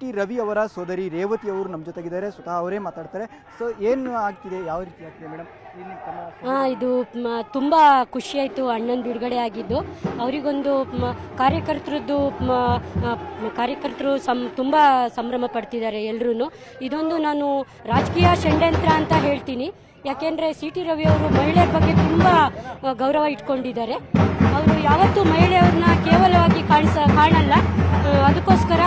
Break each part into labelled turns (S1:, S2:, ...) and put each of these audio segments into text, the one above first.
S1: T Ravi ಅವರ ಸೋದರಿ ರೇವತಿ ಅವರು ನಮ್ಮ ಜೊತೆಗಿದ್ದಾರೆ. ಸ್ವತಃ ಅವರೇ ಮಾತಾಡ್ತಾರೆ. ಸೊ ಏನು ಆಗ್ತಿದೆ? ಯಾವ ರೀತಿ ಆಗ್ತಿದೆ ಮೇಡಮ್?
S2: ಇದು ತುಂಬ ಖುಷಿ ಆಯಿತು. ಅಣ್ಣನ ಬಿಡುಗಡೆ ಆಗಿದ್ದು. ಅವರಿಗೊಂದು ಕಾರ್ಯಕರ್ತರದ್ದು ಕಾರ್ಯಕರ್ತರು ಸಂ, ತುಂಬ ಸಂಭ್ರಮ ಪಡ್ತಿದ್ದಾರೆ ಎಲ್ಲರೂ ಇದೊಂದು ನಾನು ರಾಜಕೀಯ ಷಡ್ಯಂತ್ರ ಅಂತ ಹೇಳ್ತೀನಿ. ಯಾಕೆಂದರೆ ಸಿ ಟಿ ರವಿ ಅವರು ಮಹಿಳೆಯರ ಬಗ್ಗೆ ತುಂಬ ಗೌರವ ಇಟ್ಕೊಂಡಿದ್ದಾರೆ. ಅವರು ಯಾವತ್ತೂ ಮಹಿಳೆಯವ್ರನ್ನ ಕೇವಲವಾಗಿ ಕಾಣಿಸ, ಕಾಣಲ್ಲ. ಅದಕ್ಕೋಸ್ಕರ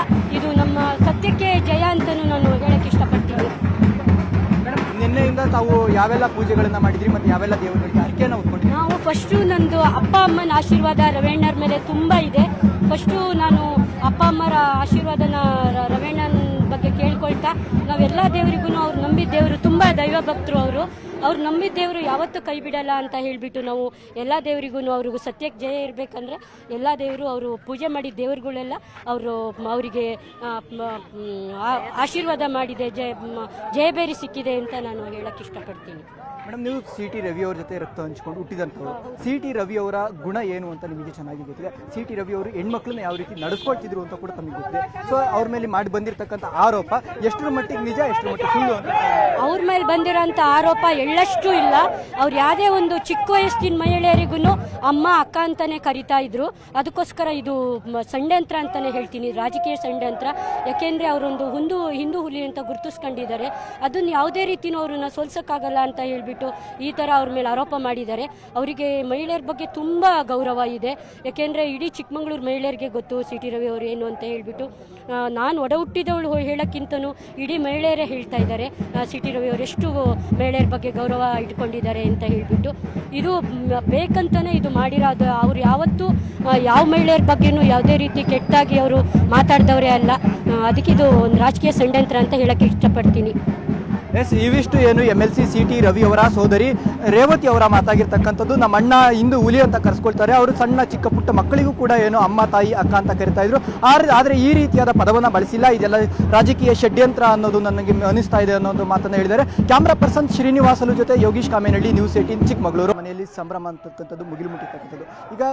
S1: ತಾವು ಯಾವೆಲ್ಲ ಪೂಜೆಗಳನ್ನ ಮಾಡಿದ್ರಿ ಮತ್ತೆ ಯಾವೆಲ್ಲ ದೇವರುಗಳಿಗೆ ಹರಕೆಯನ್ನ ಹೊತ್ಕೊಂಡಿದ್ರಿ
S2: ನಾವು ಫಸ್ಟು ನಂದು ಅಪ್ಪ ಅಮ್ಮನ ಆಶೀರ್ವಾದ ರವಣ್ಣರ ಮೇಲೆ ತುಂಬ ಇದೆ. ಫಸ್ಟು ನಾನು ಅಪ್ಪ ಅಮ್ಮರ ಆಶೀರ್ವಾದನ ರವಣ್ಣನ ಬಗ್ಗೆ ಕೇಳ್ಕೊಳ್ತಾ ನಾವೆಲ್ಲ ದೇವರಿಗೂ ಅವ್ರು ನಂಬಿದ ದೇವರು ತುಂಬ ದೈವ ಭಕ್ತರು ಅವರು. ಅವ್ರು ನಂಬಿದ ದೇವರು ಯಾವತ್ತೂ ಕೈ ಬಿಡಲ್ಲ ಅಂತ ಹೇಳಿಬಿಟ್ಟು ನಾವು ಎಲ್ಲ ದೇವರಿಗೂ ಅವ್ರಿಗೂ ಸತ್ಯಕ್ಕೆ ಜಯ ಇರಬೇಕಂದ್ರೆ ಎಲ್ಲ ದೇವರು ಅವರು ಪೂಜೆ ಮಾಡಿದ ದೇವರುಗಳೆಲ್ಲ ಅವರು ಅವರಿಗೆ ಆಶೀರ್ವಾದ ಮಾಡಿದೆ ಜಯ ಜಯಬೇರಿ ಸಿಕ್ಕಿದೆ ಅಂತ ನಾನು ಹೇಳಕ್ಕೆ ಇಷ್ಟಪಡ್ತೀನಿ.
S1: ಮೇಡಮ್, ನೀವು ಸಿ ಟಿ ರವಿ ಅವ್ರ ಜೊತೆ ರಕ್ತ ಹಂಚ್ಕೊಂಡು ಹುಟ್ಟಿದಂಥವ್ರು. ಸಿ ಟಿ ರವಿ ಅವರ ಗುಣ ಏನು ಅಂತ ನಿಮಗೆ ಚೆನ್ನಾಗಿ ಗೊತ್ತಿದೆ. ಸಿ ಟಿ ರವಿ ಅವರು ಹೆಣ್ಮಕ್ಳನ್ನ ಯಾವ ರೀತಿ ನಡೆಸ್ಕೊಳ್ತಿದ್ರು ಅಂತ ಕೂಡ ತಮಗೆ ಗೊತ್ತಿದೆ. ಸೊ ಅವ್ರ ಮೇಲೆ ಮಾಡಿ ಬಂದಿರತಕ್ಕಂಥ ಆರೋಪ ಎಷ್ಟರ ಮಟ್ಟಿಗೆ ನಿಜ ಎಷ್ಟು ಮಟ್ಟಿಗೆ ಸುಳ್ಳು
S2: ಅವ್ರ ಮೇಲೆ ಬಂದಿರೋಂಥ ಆರೋಪ ಎಳ್ಳಷ್ಟು ಇಲ್ಲ. ಅವ್ರು ಯಾವುದೇ ಒಂದು ಚಿಕ್ಕ ವಯಸ್ಸಿನ ಮಹಿಳೆಯರಿಗೂ ಅಮ್ಮ, ಅಕ್ಕ ಅಂತಾನೆ ಕರಿತಾ ಇದ್ರು. ಅದಕ್ಕೋಸ್ಕರ ಇದು ಮ- ಅಂತಾನೆ ಹೇಳ್ತೀನಿ. ರಾಜಕೀಯ ಷಡ್ಯಂತ್ರ. ಯಾಕೆಂದ್ರೆ ಅವರೊಂದು ಹುಂದು, ಹಿಂದೂ ಹುಲಿ ಅಂತ ಗುರುತಿಸ್ಕೊಂಡಿದ್ದಾರೆ. ಅದನ್ನ ಯಾವುದೇ ರೀತಿನೂ ಅವ್ರನ್ನ ಸೋಲ್ಸಕ್ಕಾಗಲ್ಲ ಅಂತ ಹೇಳ್ಬಿಟ್ಟು ಈ ತರ ಅವ್ರ ಮೇಲೆ ಆರೋಪ ಮಾಡಿದ್ದಾರೆ. ಅವರಿಗೆ ಮಹಿಳೆಯರ ಬಗ್ಗೆ ತುಂಬಾ ಗೌರವ ಇದೆ. ಯಾಕೆಂದ್ರೆ ಇಡೀ ಚಿಕ್ಕಮಗಳೂರು ಮಹಿಳೆಯರಿಗೆ ಗೊತ್ತು ಸಿ ಟಿ ರವಿ ಅವರು ಏನು ಅಂತ ಹೇಳ್ಬಿಟ್ಟು ನಾನು ಒಡ ಹುಟ್ಟಿದವಳು ಹೇಳಕ್ಕಿಂತನೂ ಇಡೀ ಮಹಿಳೆಯರೇ ಹೇಳ್ತಾ ಇದ್ದಾರೆ. ಸಿ ಟಿ ರವಿ ಅವರು ಎಷ್ಟು ಮಹಿಳೆಯರ ಬಗ್ಗೆ ಗೌರವ ಇಟ್ಕೊಂಡಿದ್ದಾರೆ ಅಂತ ಹೇಳ್ಬಿಟ್ಟು. ಇದು ಬೇಕಂತಲೇ ಬೇಕಂತಾನೆ ಇದು ಮಾಡಿರೋದು ಅವ್ರು ಯಾವತ್ತೂ ಯಾವ ಮಹಿಳೆಯರ ಬಗ್ಗೆನೂ ಯಾವುದೇ ರೀತಿ ಕೆಟ್ಟಾಗಿ ಅವರು ಮಾತಾಡಿದವರೇ ಅಲ್ಲ. ಅದಕ್ಕಿದು ಒಂದು ರಾಜಕೀಯ ಷಡ್ಯಂತ್ರ ಅಂತ ಹೇಳಕ್ಕೆ ಇಷ್ಟಪಡ್ತೀನಿ.
S1: ಎಸ್, ಇವಿಷ್ಟು ಏನು M L C C T Ravi ಅವರ ಸೋದರಿ ರೇವತಿ ಅವರ ಮಾತಾಗಿರ್ತಕ್ಕಂಥದ್ದು. ನಮ್ಮ ಅಣ್ಣ ಇಂದು ಹುಲಿ ಅಂತ ಕರೆಸ್ಕೊಳ್ತಾರೆ. ಅವರು ಸಣ್ಣ, ಚಿಕ್ಕ, ಪುಟ್ಟ ಮಕ್ಕಳಿಗೂ ಕೂಡ ಏನು ಅಮ್ಮ, ತಾಯಿ, ಅಕ್ಕ ಅಂತ ಕರಿತಾ ಇದ್ರು. ಆದ್ರೆ ಈ ರೀತಿಯಾದ ಪದವನ್ನು ಬಳಸಿಲ್ಲ. ಇದೆಲ್ಲ ರಾಜಕೀಯ ಷಡ್ಯಂತ್ರ ಅನ್ನೋದು ನನಗೆ ಅನಿಸ್ತಾ ಇದೆ ಅನ್ನೋದು ಮಾತನ್ನು ಹೇಳಿದ್ದಾರೆ. ಕ್ಯಾಮ್ರಾ ಪರ್ಸನ್ ಶ್ರೀನಿವಾಸಲು ಜೊತೆ ಯೋಗೀಶ್ ಕಾಮೇನಹಳ್ಳಿ ನ್ಯೂಸ್ ಏಟೀನ್, ಚಿಕ್ಕಮಗಳೂರು. ಮನೆಯಲ್ಲಿ ಸಂಭ್ರಮ ಅಂತಕ್ಕಂಥದ್ದು, ಮುಗಿಲು ಮುಟ್ಟಿರ್ತಕ್ಕಂಥದ್ದು. ಈಗ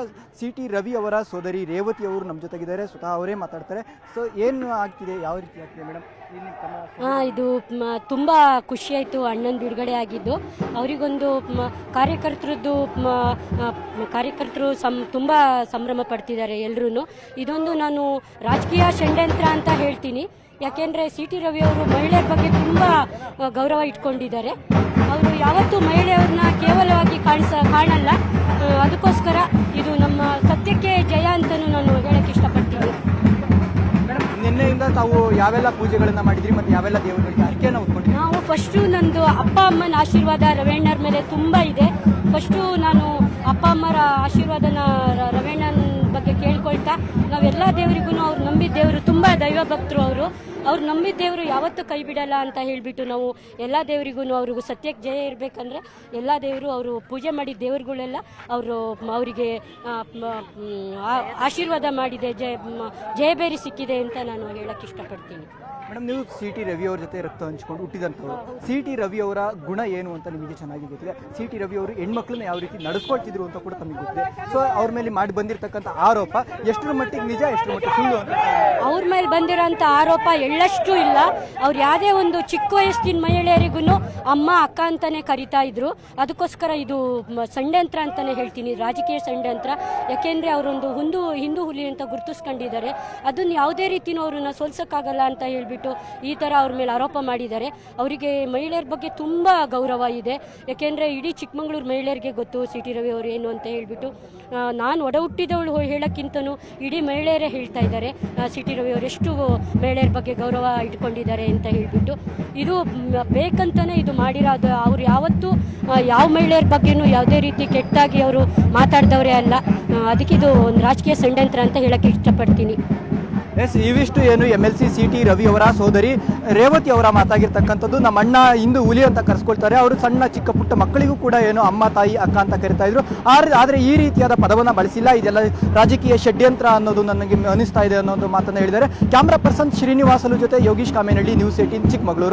S1: ಸಿ ಟಿ ರವಿ ಅವರ ಸೋದರಿ ರೇವತಿ ಅವರು ನಮ್ಮ ಜೊತೆಗಿದ್ದಾರೆ. ಸ್ವತಃ ಅವರೇ ಮಾತಾಡ್ತಾರೆ. ಸೊ ಏನು ಆಗ್ತಿದೆ? ಯಾವ ರೀತಿ ಆಗ್ತಿದೆ ಮೇಡಮ್
S2: ಆ, ಇದು ಖುಷಿ ಆಯಿತು. ಅಣ್ಣನ ಬಿಡುಗಡೆ ಆಗಿದ್ದು. ಅವರಿಗೊಂದು ಕಾರ್ಯಕರ್ತರದ್ದು ಕಾರ್ಯಕರ್ತರು ಸಂ ತುಂಬ ಸಂಭ್ರಮ ಪಡ್ತಿದ್ದಾರೆ ಎಲ್ಲರೂ ಇದೊಂದು ನಾನು ರಾಜಕೀಯ ಷಡ್ಯಂತ್ರ ಅಂತ ಹೇಳ್ತೀನಿ. ಯಾಕೆಂದ್ರೆ ಸಿ ಟಿ ರವಿ ಅವರು ಮಹಿಳೆಯರ ಬಗ್ಗೆ ತುಂಬ ಗೌರವ ಇಟ್ಕೊಂಡಿದ್ದಾರೆ. ಅವರು ಯಾವತ್ತೂ ಮಹಿಳೆಯರನ್ನ ಕೇವಲವಾಗಿ ಕಾಣಿಸ ಕಾಣಲ್ಲ. ಅದಕ್ಕೋಸ್ಕರ
S1: ತಾವು ಯಾವೆಲ್ಲ ಪೂಜೆಗಳನ್ನ ಮಾಡಿದ್ರಿ ಮತ್ತೆ ಯಾವೆಲ್ಲ ದೇವರುಗಳಿಗೆ ನಾವು ಹೊತ್ಕೊಂಡಿದ್ರಿ
S2: ನಾವು ಫಸ್ಟು ನಂದು ಅಪ್ಪ ಅಮ್ಮನ ಆಶೀರ್ವಾದ ರವಣ್ಣರ ಮೇಲೆ ತುಂಬಾ ಇದೆ. ಫಸ್ಟು ನಾನು ಅಪ್ಪ ಅಮ್ಮರ ಆಶೀರ್ವಾದನ ರ- ರವಣ್ಣನ ಬಗ್ಗೆ ಕೇಳ್ಕೊಳ್ತಾ ನಾವೆಲ್ಲ ದೇವರಿಗೂ ಅವ್ರು ನಂಬಿದ ದೇವರು, ತುಂಬ ದೈವ ಭಕ್ತರು ಅವರು. ಅವ್ರು ನಂಬಿದ ದೇವರು ಯಾವತ್ತೂ ಕೈ ಬಿಡಲ್ಲ ಅಂತ ಹೇಳಿಬಿಟ್ಟು ನಾವು ಎಲ್ಲ ದೇವರಿಗೂ ಅವ್ರಿಗೂ ಸತ್ಯಕ್ಕೆ ಜಯ ಇರಬೇಕಂದ್ರೆ ಎಲ್ಲ ದೇವರು ಅವರು ಪೂಜೆ ಮಾಡಿದ ದೇವರುಗಳೆಲ್ಲ ಅವರು ಅವರಿಗೆ ಆಶೀರ್ವಾದ ಮಾಡಿದೆ, ಜಯ ಜಯಬೇರಿ ಸಿಕ್ಕಿದೆ ಅಂತ ನಾನು ಹೇಳಕ್ಕೆ ಇಷ್ಟಪಡ್ತೀನಿ.
S1: ಮೇಡಮ್, ನೀವು ಸಿ ಟಿ ರವಿ ಅವ್ರ ಜೊತೆ ರಕ್ತ ಹಂಚ್ಕೊಂಡು ಹುಟ್ಟಿದಂಥವ್ರು. ಸಿ ಟಿ ರವಿ ಅವರ ಗುಣ ಏನು ಅಂತ ನಿಮಗೆ ಚೆನ್ನಾಗಿ ಗೊತ್ತಿದೆ. ಸಿ ಟಿ ರವಿ ಅವರು ಹೆಣ್ಮಕ್ಳನ್ನ ಯಾವ ರೀತಿ ನಡೆಸ್ಕೊಳ್ತಿದ್ರು ಅಂತ ಕೂಡ ತಮಗೆ ಗೊತ್ತಿದೆ. ಸೊ ಅವ್ರ ಮೇಲೆ ಮಾಡಿ ಬಂದಿರತಕ್ಕಂಥ ಆರೋಪ ಎಷ್ಟರ ಮಟ್ಟಿಗೆ ನಿಜ, ಎಷ್ಟರ ಮಟ್ಟಿಗೆ ಸುಳ್ಳು
S2: ಅವ್ರ ಮೇಲೆ ಬಂದಿರೋಂಥ ಆರೋಪ ಎಳ್ಳಷ್ಟು ಇಲ್ಲ. ಅವ್ರು ಯಾವುದೇ ಒಂದು ಚಿಕ್ಕ ವಯಸ್ಸಿನ ಮಹಿಳೆಯರಿಗೂ ಅಮ್ಮ, ಅಕ್ಕ ಅಂತಾನೆ ಕರಿತಾ ಇದ್ರು. ಅದಕ್ಕೋಸ್ಕರ ಇದು ಷಡ್ಯಂತ್ರ ಅಂತಾನೆ ಹೇಳ್ತೀನಿ. ರಾಜಕೀಯ ಷಡ್ಯಂತ್ರ. ಯಾಕೆಂದ್ರೆ ಅವರೊಂದು ಹುಂದು, ಹಿಂದೂ ಹುಲಿ ಅಂತ ಗುರುತಿಸ್ಕೊಂಡಿದ್ದಾರೆ. ಅದನ್ನ ಯಾವುದೇ ರೀತಿನೂ ಅವ್ರನ್ನ ಸೋಲ್ಸೋಕ್ಕಾಗಲ್ಲ ಅಂತ ಹೇಳ್ಬಿಟ್ಟು ಈ ತರ ಅವ್ರ ಮೇಲೆ ಆರೋಪ ಮಾಡಿದ್ದಾರೆ. ಅವರಿಗೆ ಮಹಿಳೆಯರ ಬಗ್ಗೆ ತುಂಬಾ ಗೌರವ ಇದೆ. ಯಾಕೆಂದ್ರೆ ಇಡೀ ಚಿಕ್ಕಮಗಳೂರು ಮಹಿಳೆಯರಿಗೆ ಗೊತ್ತು ಸಿ ಟಿ ರವಿ ಅವರು ಏನು ಅಂತ ಹೇಳ್ಬಿಟ್ಟು ನಾನು ಒಡ ಹುಟ್ಟಿದವಳು ಹೇಳಕ್ಕಿಂತನೂ ಇಡೀ ಮಹಿಳೆಯರೇ ಹೇಳ್ತಾ ಇದ್ದಾರೆ ಸಿ ಟಿ ರವಿ ಅವರು ಎಷ್ಟು ಮಹಿಳೆಯರ ಬಗ್ಗೆ ಗೌರವ ಇಟ್ಕೊಂಡಿದ್ದಾರೆ ಅಂತ ಹೇಳ್ಬಿಟ್ಟು. ಇದು ಬೇಕಂತಲೇ ಬೇಕಂತಾನೆ ಇದು ಮಾಡಿರೋದು ಅವ್ರು ಯಾವತ್ತೂ ಯಾವ ಮಹಿಳೆಯರ ಬಗ್ಗೆನೂ ಯಾವುದೇ ರೀತಿ ಕೆಟ್ಟಾಗಿ ಅವರು ಮಾತಾಡಿದವರೇ ಅಲ್ಲ. ಅದಕ್ಕಿದು ಒಂದು ರಾಜಕೀಯ ಷಡ್ಯಂತ್ರ ಅಂತ ಹೇಳೋಕ್ಕೆ ಇಷ್ಟಪಡ್ತೀನಿ.
S1: ಎಸ್, ಇವಿಷ್ಟು ಏನು M L C C T Ravi ಅವರ ಸೋದರಿ ರೇವತಿ ಅವರ ಮಾತಾಗಿರ್ತಕ್ಕಂಥದ್ದು. ನಮ್ಮ ಅಣ್ಣ ಇಂದು ಹುಲಿ ಅಂತ ಕರೆಸ್ಕೊಳ್ತಾರೆ. ಅವರು ಸಣ್ಣ, ಚಿಕ್ಕ, ಪುಟ್ಟ ಮಕ್ಕಳಿಗೂ ಕೂಡ ಏನು ಅಮ್ಮ, ತಾಯಿ, ಅಕ್ಕ ಅಂತ ಕರಿತಾ ಇದ್ರು. ಆದ್ರೆ ಈ ರೀತಿಯಾದ ಪದವನ್ನು ಬಳಸಿಲ್ಲ. ಇದೆಲ್ಲ ರಾಜಕೀಯ ಷಡ್ಯಂತ್ರ ಅನ್ನೋದು ನನಗೆ ಅನಿಸ್ತಾ ಇದೆ ಅನ್ನೋದು ಮಾತನ್ನು ಹೇಳಿದ್ದಾರೆ. ಕ್ಯಾಮ್ರಾ ಪರ್ಸನ್ ಶ್ರೀನಿವಾಸಲು ಜೊತೆ ಯೋಗೀಶ್ ಕಾಮೇನಹಳ್ಳಿ, ನ್ಯೂಸ್ ಏಟೀನ್ ಚಿಕ್ಕಮಗಳೂರು.